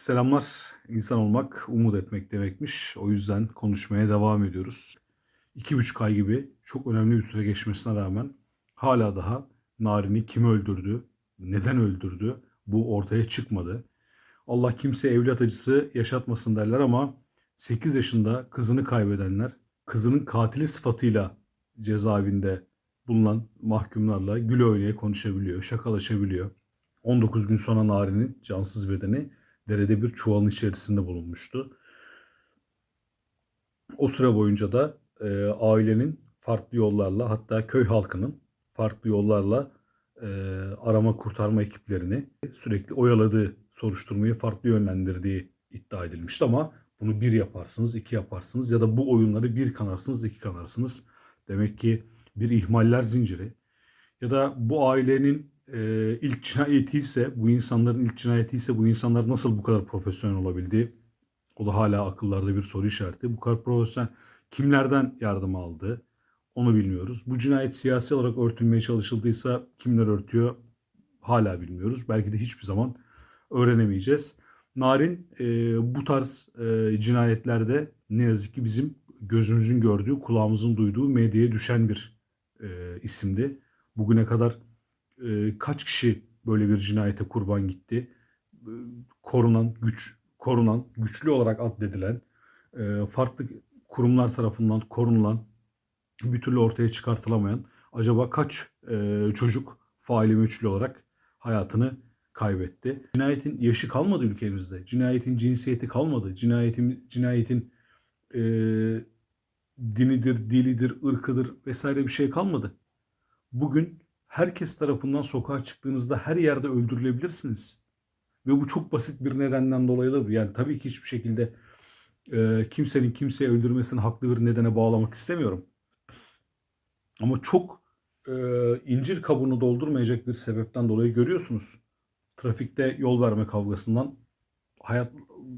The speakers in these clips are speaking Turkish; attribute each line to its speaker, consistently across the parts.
Speaker 1: Selamlar. İnsan olmak, umut etmek demekmiş. O yüzden konuşmaya devam ediyoruz. İki buçuk ay gibi çok önemli bir süre geçmesine rağmen hala daha Narin'i kim öldürdü, neden öldürdü bu ortaya çıkmadı. Allah kimse evlat acısı yaşatmasın derler ama 8 yaşında kızını kaybedenler, kızının katili sıfatıyla cezaevinde bulunan mahkumlarla gül oynaya konuşabiliyor, şakalaşabiliyor. 19 gün sonra Nari'nin cansız bedeni derede bir çuvalın içerisinde bulunmuştu. O süre boyunca da e, ailenin farklı yollarla hatta köy halkının farklı yollarla e, arama kurtarma ekiplerini sürekli oyaladığı, soruşturmayı farklı yönlendirdiği iddia edilmişti ama bunu bir yaparsınız, iki yaparsınız ya da bu oyunları bir kanarsınız, iki kanarsınız. Demek ki bir ihmaller zinciri ya da bu ailenin e, ilk cinayeti ise, bu insanların ilk cinayeti ise bu insanlar nasıl bu kadar profesyonel olabildi? O da hala akıllarda bir soru işareti. Bu kadar profesyonel kimlerden yardım aldı? Onu bilmiyoruz. Bu cinayet siyasi olarak örtülmeye çalışıldıysa kimler örtüyor? Hala bilmiyoruz. Belki de hiçbir zaman öğrenemeyeceğiz. Narin e, bu tarz e, cinayetlerde ne yazık ki bizim gözümüzün gördüğü, kulağımızın duyduğu medyaya düşen bir e, isimdi. Bugüne kadar e, kaç kişi böyle bir cinayete kurban gitti? E, korunan güç, korunan, güçlü olarak addedilen, e, farklı kurumlar tarafından korunulan, bir türlü ortaya çıkartılamayan acaba kaç e, çocuk faili meçhul olarak hayatını kaybetti? Cinayetin yaşı kalmadı ülkemizde. Cinayetin cinsiyeti kalmadı. Cinayetin cinayetin e, dinidir, dilidir, ırkıdır vesaire bir şey kalmadı. Bugün herkes tarafından sokağa çıktığınızda her yerde öldürülebilirsiniz. Ve bu çok basit bir nedenden dolayı da yani tabii ki hiçbir şekilde e, kimsenin kimseyi öldürmesini haklı bir nedene bağlamak istemiyorum. Ama çok e, incir kabuğunu doldurmayacak bir sebepten dolayı görüyorsunuz. Trafikte yol verme kavgasından hayat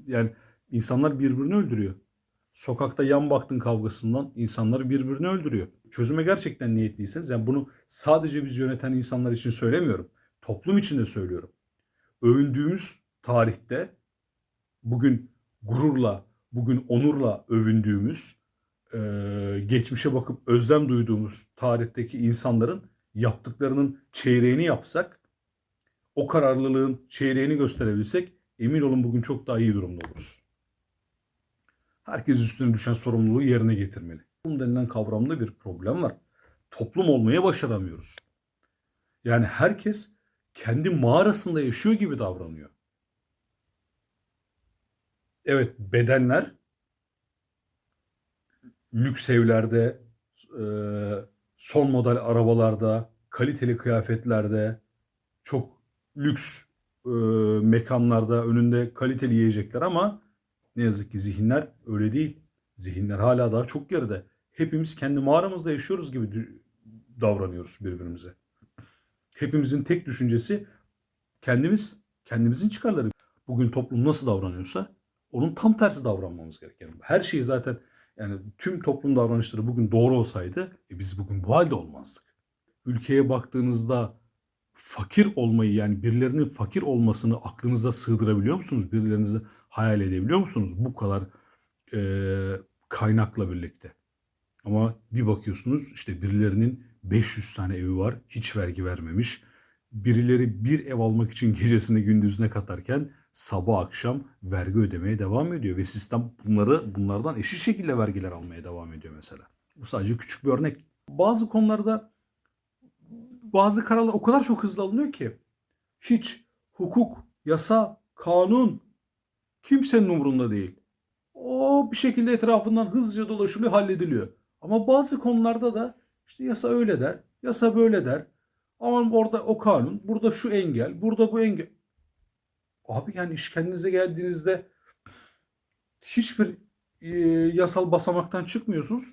Speaker 1: yani insanlar birbirini öldürüyor. Sokakta yan baktın kavgasından insanlar birbirini öldürüyor. Çözüme gerçekten niyetliyseniz yani bunu sadece biz yöneten insanlar için söylemiyorum. Toplum için de söylüyorum. Övündüğümüz tarihte bugün gururla, bugün onurla övündüğümüz, geçmişe bakıp özlem duyduğumuz tarihteki insanların yaptıklarının çeyreğini yapsak, o kararlılığın çeyreğini gösterebilsek emin olun bugün çok daha iyi durumda oluruz. Herkes üstüne düşen sorumluluğu yerine getirmeli. Toplum denilen kavramda bir problem var. Toplum olmaya başaramıyoruz. Yani herkes kendi mağarasında yaşıyor gibi davranıyor. Evet bedenler lüks evlerde, e, son model arabalarda, kaliteli kıyafetlerde, çok lüks e, mekanlarda önünde kaliteli yiyecekler ama ne yazık ki zihinler öyle değil. Zihinler hala daha çok geride. Hepimiz kendi mağaramızda yaşıyoruz gibi davranıyoruz birbirimize. Hepimizin tek düşüncesi kendimiz, kendimizin çıkarları. Bugün toplum nasıl davranıyorsa onun tam tersi davranmamız gerekiyor. Her şeyi zaten yani tüm toplum davranışları bugün doğru olsaydı e biz bugün bu halde olmazdık. Ülkeye baktığınızda fakir olmayı yani birilerinin fakir olmasını aklınıza sığdırabiliyor musunuz? Birilerinizi hayal edebiliyor musunuz? Bu kadar e, kaynakla birlikte. Ama bir bakıyorsunuz işte birilerinin 500 tane evi var hiç vergi vermemiş. Birileri bir ev almak için gecesini gündüzüne katarken sabah akşam vergi ödemeye devam ediyor ve sistem bunları bunlardan eşit şekilde vergiler almaya devam ediyor mesela. Bu sadece küçük bir örnek. Bazı konularda bazı kararlar o kadar çok hızlı alınıyor ki hiç hukuk, yasa, kanun kimsenin umurunda değil. O bir şekilde etrafından hızlıca dolaşılıyor, hallediliyor. Ama bazı konularda da işte yasa öyle der, yasa böyle der. Ama orada o kanun, burada şu engel, burada bu engel. Abi yani iş kendinize geldiğinizde hiçbir e, yasal basamaktan çıkmıyorsunuz.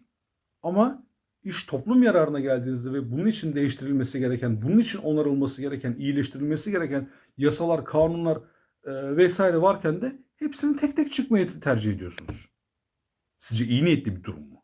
Speaker 1: Ama iş toplum yararına geldiğinizde ve bunun için değiştirilmesi gereken, bunun için onarılması gereken, iyileştirilmesi gereken yasalar, kanunlar e, vesaire varken de hepsini tek tek çıkmayı tercih ediyorsunuz. Sizce iyi niyetli bir durum mu?